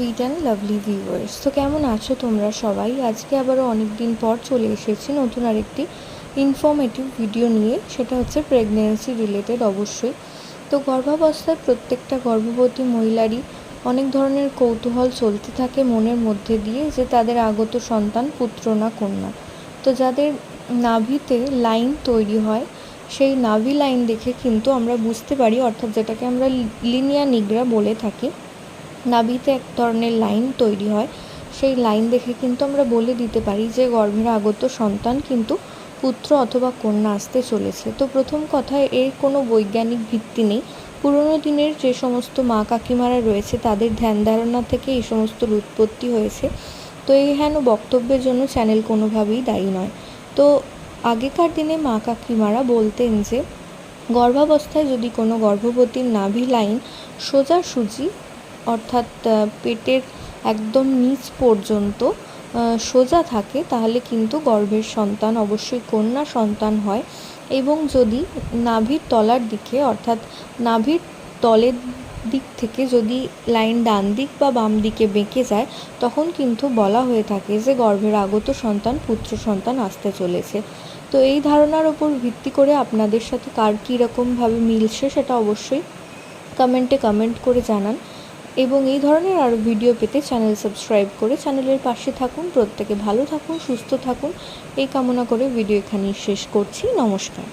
Sweet and lovely viewers তো কেমন আছো তোমরা সবাই? আজকে আবারও অনেক দিন পর চলে এসেছি নতুন আরেকটি ইনফর্মেটিভ ভিডিও নিয়ে। সেটা হচ্ছে প্রেগনেন্সি রিলেটেড অবশ্যই। তো গর্ভাবস্থায় প্রত্যেকটা গর্ভবতী মহিলারই অনেক ধরনের কৌতূহল চলতে থাকে মনের মধ্যে দিয়ে যে তাদের আগত সন্তান, পুত্র না কন্যা। তো যাদের নাভিতে লাইন তৈরি হয়, সেই নাভি লাইন দেখে কিন্তু আমরা বুঝতে পারি, অর্থাৎ যেটাকে আমরা লিনিয়া নিগ্রা বলে থাকি। নাভিতে এক ধরনের লাইন তৈরি হয়। সেই লাইন দেখে কিন্তু আমরা বলে দিতে পারি যে, গর্ভের আগত সন্তান কিন্তু পুত্র অথবা কন্যা আসতে চলেছে। তো প্রথম কথা এর কোনো বৈজ্ঞানিক ভিত্তি নেই। পুরনো দিনের যে সমস্ত মা কাকিমারা রয়েছে, তাদের ধ্যান ধারণা থেকে এই সমস্তর উৎপত্তি হয়েছে। তো এই হেন বক্তব্যের জন্য চ্যানেল কোনোভাবেই দায়ী নয়। তো আগেকার দিনে মা কাকিমারা বলতেন যে, গর্ভাবস্থায় যদি কোনো গর্ভবতীর নাভি লাইন সোজাসুজি অর্থাৎ পেটের একদম নিচ পর্যন্ত সোজা থাকে, তাহলে কিন্তু গর্ভের সন্তান অবশ্যই কন্যা সন্তান হয়। এবং যদি নাভির তলার দিকে, অর্থাৎ নাভির তলের দিক থেকে যদি লাইন ডান দিক বা বাম দিকে বেঁকে যায়, তখন কিন্তু বলা হয়ে থাকে যে গর্ভের আগত সন্তান, পুত্র সন্তান আসতে চলেছে। তো এই ধারণার ওপর ভিত্তি করে আপনাদের সাথে কার কী রকমভাবে মিলছে সেটা অবশ্যই কমেন্টে কমেন্ট করে জানান। এবং এই ধরনের আরও ভিডিও পেতে চ্যানেল সাবস্ক্রাইব করে চ্যানেলের পাশে থাকুন। প্রত্যেকে ভালো থাকুন, সুস্থ থাকুন। এই কামনা করে ভিডিও এখানেই শেষ করছি। নমস্কার।